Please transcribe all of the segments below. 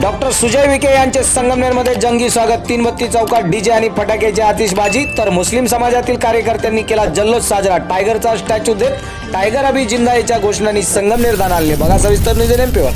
Doctor Sujay Vikhe यांचे संगमनेरमध्ये जंगी स्वागत. तीन बत्ती चौकात डीजे आणि फटाक्याची आतिषबाजी. तर मुस्लिम समाजातील कार्यकर्त्यांनी केला जल्लोष साजरा. टायगरचा स्टॅच्यू देत टायगर अभि जिंदा याच्या घोषणांनी संगमनेर दान आणले बघा सविस्तर न्यूज एमपीवर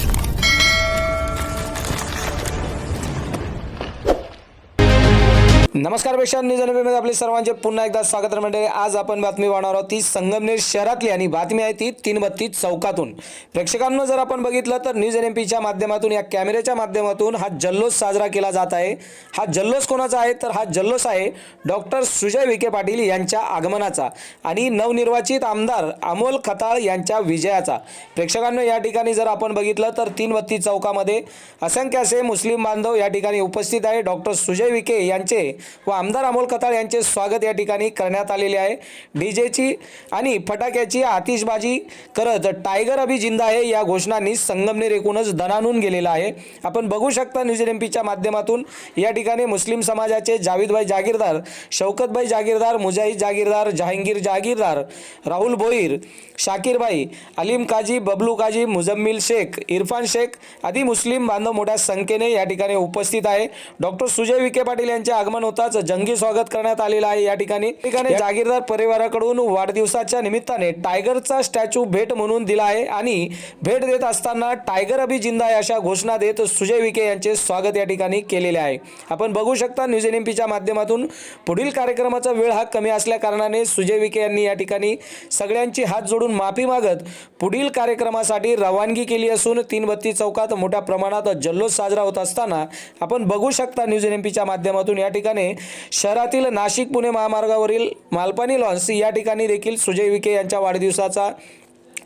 नमस्कारपेक्षा न्यूजमध्ये आपले सर्वांचे पुन्हा एकदा स्वागत म्हणजे मंडळी आज आपण बातमी पाहणार आहोत ती संगमनेर शहरातली आणि बातमी आहे ती तीन बत्तीस चौकातून. प्रेक्षकांना जर आपण बघितलं तर न्यूज एन एम पीच्या माध्यमातून या कॅमेऱ्याच्या माध्यमातून हा जल्लोष साजरा केला जात आहे. हा जल्लोष कोणाचा आहे? तर हा जल्लोष आहे डॉक्टर सुजय विखे पाटील यांच्या आगमनाचा आणि नवनिर्वाचित आमदार अमोल खताळ यांच्या विजयाचा. प्रेक्षकांना या ठिकाणी जर आपण बघितलं तर तीन बत्तीस चौकामध्ये असंख्य असे मुस्लिम बांधव या ठिकाणी उपस्थित आहे. डॉक्टर सुजय विखे यांचे व आमदार अमोल खताळ यांचे स्वागत या ठिकाणी करण्यात आलेले आहे. डीजेची आणि फटाक्याची आतिषबाजी करत टायगर अभि जिंदा आहे या घोषणांनी संगमनेर एकूणच दणानून गेलेला आहे. आपण बघू शकता न्यूज एम पीच्या माध्यमातून या ठिकाणी मुस्लिम समाजाचे जावेदभाई जागीरदार शौकतभाई जागीरदार मुजाहिद जागीरदार जहांगीर जागीरदार राहुल भोईर शाकीरबाई अलीम काजी बबलू काजी मुजम्मिल शेख इरफान शेख आदी मुस्लिम बांधव मोठ्या संख्येने या ठिकाणी उपस्थित आहे. डॉक्टर सुजय विखे पाटील यांचे आगमन होताच जंगी स्वागत करण्यात आलेलं आहे या ठिकाणी. ठिकाणी जागीरदार परिवाराकडून वाढदिवसाच्या निमित्ताने टायगरचा स्टॅच्यू भेट म्हणून दिला आहे आणि भेट देत असताना टायगर अभि जिंदा अशा घोषणा देत सुजय विखे यांचे स्वागत या ठिकाणी केलेले आहे. आपण बघू शकता न्यूज एन एम पीच्या माध्यमातून पुढील कार्यक्रमाचा वेळ हा कमी असल्या कारणाने सुजय विखे यांनी या ठिकाणी सगळ्यांची हात जोडून माफी मागत पुढील कार्यक्रमासाठी रवानगी केली असून तीन बत्ती चौकात मोठ्या प्रमाणात जल्लोष साजरा होत असताना आपण बघू शकता न्यूज एन एम पीच्या माध्यमातून या ठिकाणी शहरातील नाशिक पुणे महामार्गावरील मालपानी लॉन्स या ठिकाणी देखील सुजय विखे यांच्या वाढदिवसाचा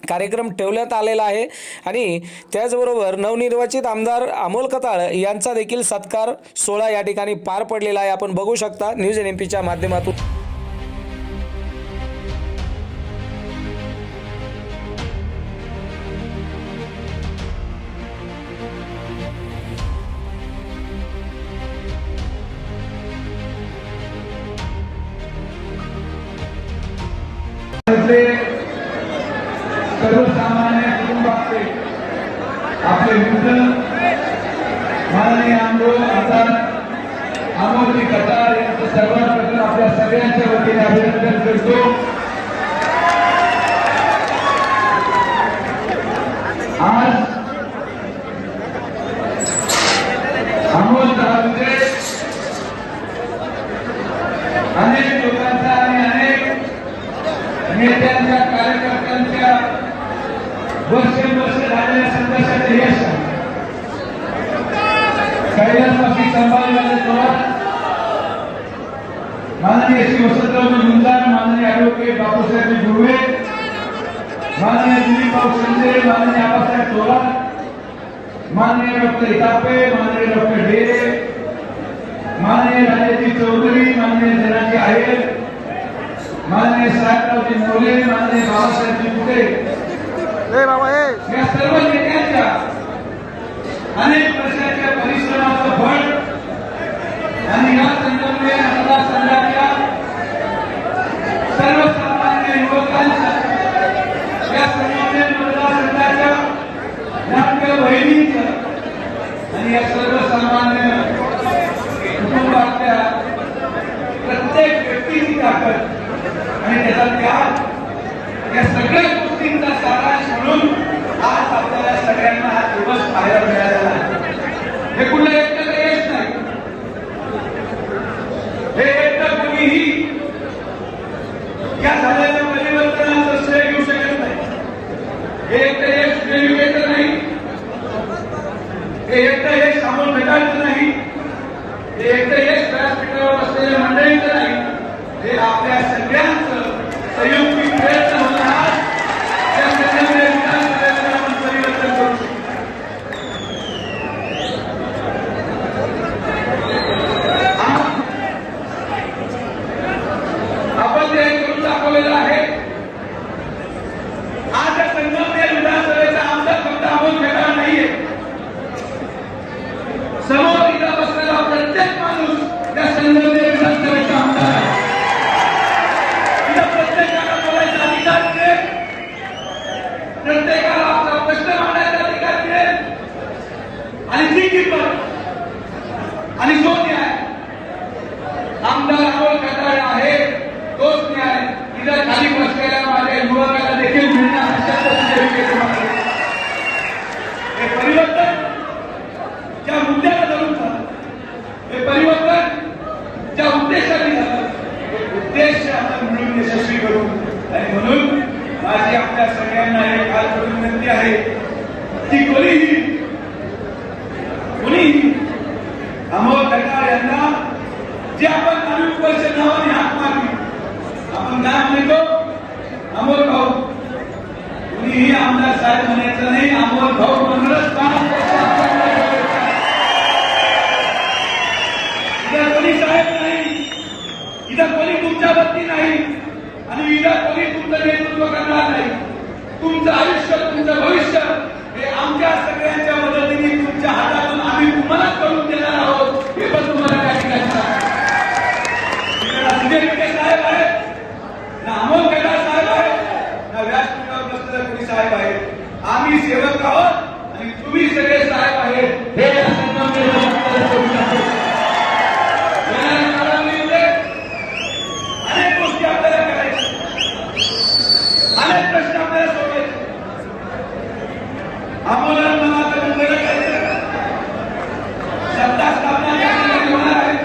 कार्यक्रम ठेवण्यात आलेला आहे. आणि त्याचबरोबर नवनिर्वाचित आमदार अमोल कताळ यांचा देखील सत्कार सोहळा या ठिकाणी पार पडलेला आहे. आपण बघू शकता न्यूज एन एम पीच्या माध्यमातून. आपले मित्र माननीय आमदार आता अमोलजी कटार यांचं सर्वात आपल्या सगळ्यांच्या वतीने अभिनंदन करतो आज अमोल दहावीचे अनेक लोकांचा आणि अनेक नेत्यांच्या कार्यकर्त्यांच्या वर्ष वर्ष झालेल्या संघर्षाचे यश आहे. कैलासवासी संभाजीराजे पवार माननीय श्री वसंतरावजी गुंजाळ माननीय ॲडव्होकेट बापूसाहेब गुरुवे माननीय दिलीपभाऊ शिंदे माननीय आबासाहेब थोरात माननीय डॉक्टर इतापे माननीय डॉक्टर डेरे माननीय राजेजी चौधरी माननीय धनाजी आहेर माननीय साहेबरावजी मोरे माननीय बाबासाहेबजी कुटे. या सर्व नेत्यांच्या अनेक वर्षाच्या आपल्याला सगळ्यांना हा दिवस पाहायला मिळालेला आहे. हे कुठलं एकटं यश नाही. हे एकटं कुणीही या झालेल्या परिवर्तनाचं श्रेय घेऊ शकत नाही. हे एकटं यश वेगवेगळं नाही. हे एकटं यश सामोर भेटायचं नाही. हे एकटं यश व्यासपीठावर असलेल्या मंडळींचं नाही. हे आपल्या सगळ्या संयुक्तिक प्रयत्न होणार या सगळ्यांच्या विकासाचं आपण परिवर्तन करू शकतो आज आपण ते करून दाखवलेलं आहे आज या संगमनेर विधानसभेचा आमदार फक्त अमोल खेळणार नाहीये समोर इथं बसलेला प्रत्येक माणूस या संगमनेर विधानसभेचा आमदार आहे इथं प्रत्येकाला बोलायचा अधिकार मिळेल प्रत्येकाला आपला प्रश्न मांडायचा अधिकार मिळेल. आणि ती किंमत आणि जो न्याय. आमदार अमोल खताळे आहे तोच न्याय इथं खाली बसलेल्या माझ्या युवकाला देखील मिळणार अशा पद्धतीने विकेचे मागणी. हे परिवर्तन ज्या मुद्द्याला धरून झालं हे परिवर्तन ज्या उद्देशाने झालं ते उद्देश आपण मिळून यशस्वी करू आणि म्हणून माझी आपल्या सगळ्यांना एक काल करून विनंती आहे. की कोणीही कोणीही अमोल खटाळ यांना जे आपण नवीन वर्ष नावाने हात मारली. आपण काय म्हणतो अमोल भाऊ. कुणीही आमदार साहेब म्हणायचं नाही अमोल भाऊ म्हणूनच इथं कोणी साहेब नाही इथं कोणी तुमच्या वरती नाही आणि इथं कोणी तुमचं नेतृत्व करणार नाही. तुमचं आयुष्य तुमचं भविष्य हे आमच्या सगळ्यांच्या मदतीने तुमच्या हातातून आम्ही तुम्हाला करून देणार आहोत हे पण तुम्हाला त्या ठिकाणी सांगतो. इकडे ना सुजय विखे साहेब आहेत ना अमोल कैलास साहेब आहेत ना व्यासपीठावर बसलेले कोणी साहेब आहेत आम्ही सेवक आहोत आणि तुम्ही सगळे साहेब आहेत हे या संगमनेर आपल्याला करू शकतो. येणाऱ्या कालावधीमध्ये अनेक गोष्टी आपल्याला करायच्या अनेक प्रश्न आपल्याला सोडवायचे अमोलात मला आता मुंबईला जायचं सत्ता स्थापना या ठिकाणी होणार आहे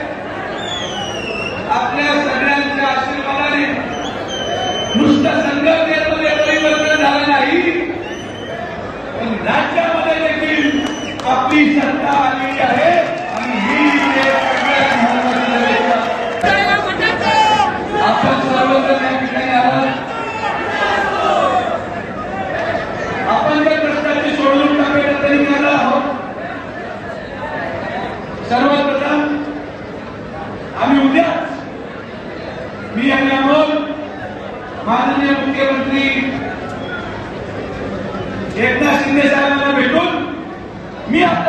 आपल्या सगळ्यांच्या आशीर्वादाने नुसतं संघटनेमध्ये परिवर्तन झालं नाही पण राज्यामध्ये देखील आपली सत्ता आलेली आहे आणि ही एक सगळ्यात महत्वाची गोष्ट. आपण सर्वजण या ठिकाणी आहात आपण जर प्रश्नाची सोडवणूक टाकायला तरी करणार आहोत सर्वप्रथम आम्ही उद्याच मी आणि अमोल माननीय मुख्यमंत्री एकनाथ शिंदे साहेबांना भेटून मी आपल्याला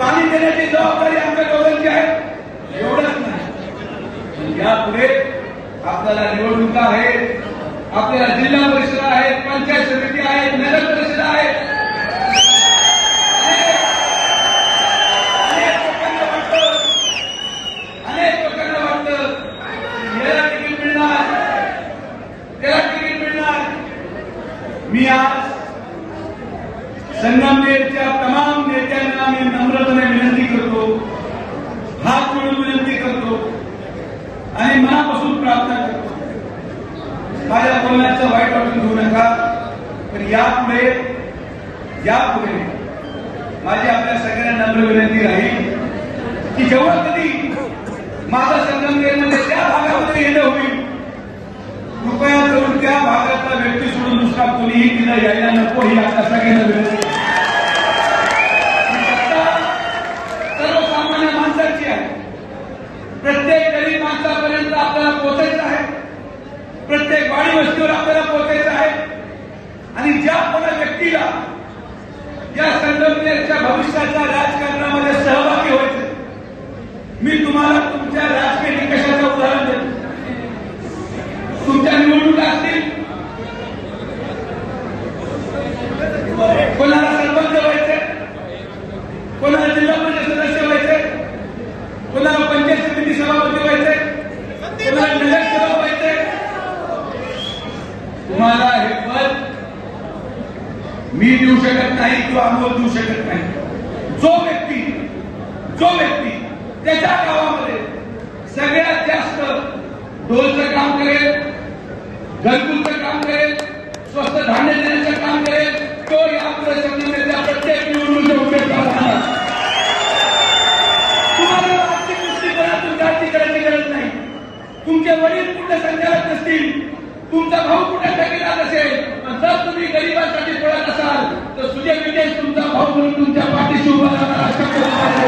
पाणी देण्याची जबाबदारी आमच्या दोघांची आहे. एवढंच नाही. यापुढे आपल्याला निवडणुका आहेत आपल्याला जिल्हा परिषद आहेत पंचायत समिती आहेत नगर परिषद आहेत अनेक लोकांना वाटतं अनेक लोकांना वाटतं याला तिकीट मिळणार त्याला तिकीट मिळणार मी आज संगमनेरच्या तमाम नेत्यांना मी नम्रपणे विनंती करतो हात जोडून विनंती करतो आणि मनापासून प्रार्थना करतो. माझ्या बोलण्याचं वाईट वाटून घेऊ नका पण यापुढे यापुढे माझी आपल्या सगळ्यांना नम्र विनंती राहील की जेव्हा कधी माझा संगमनेरमध्ये त्या भागामध्ये येणं होईल कृपया करून त्या भागातला व्यक्ती सोडून दुसरा कोणीही तिला यायला नको ही आपल्या सगळ्यांना विनंती आहे. ही सत्ता सर्वसामान्य माणसाची आहे प्रत्येक गरीब माणसापर्यंत आपल्याला पोहोचायचं आहे पाणी वस्तीवर आपल्याला पोहोचायचं आहे. आणि ज्या कोणा व्यक्तीला या संघटनेच्या भविष्याच्या राजकारणामध्ये सहभागी व्हायचं मी तुम्हाला तुमच्या राजकीय निकषाचं उदाहरण देतो. तुमच्या निवडणुका असतील तुम्हाला हे पद मी देऊ शकत नाही किंवा अनुभव देऊ शकत नाही. जो व्यक्ती जो व्यक्ती त्याच्या गावामध्ये सगळ्यात जास्त ढोलचं काम करेल घरकुलचं काम करेल स्वस्त धान्य देण्याचं काम करेल तो या प्रत्येक म्हणून तुमच्या पाठीशी उभा राहणार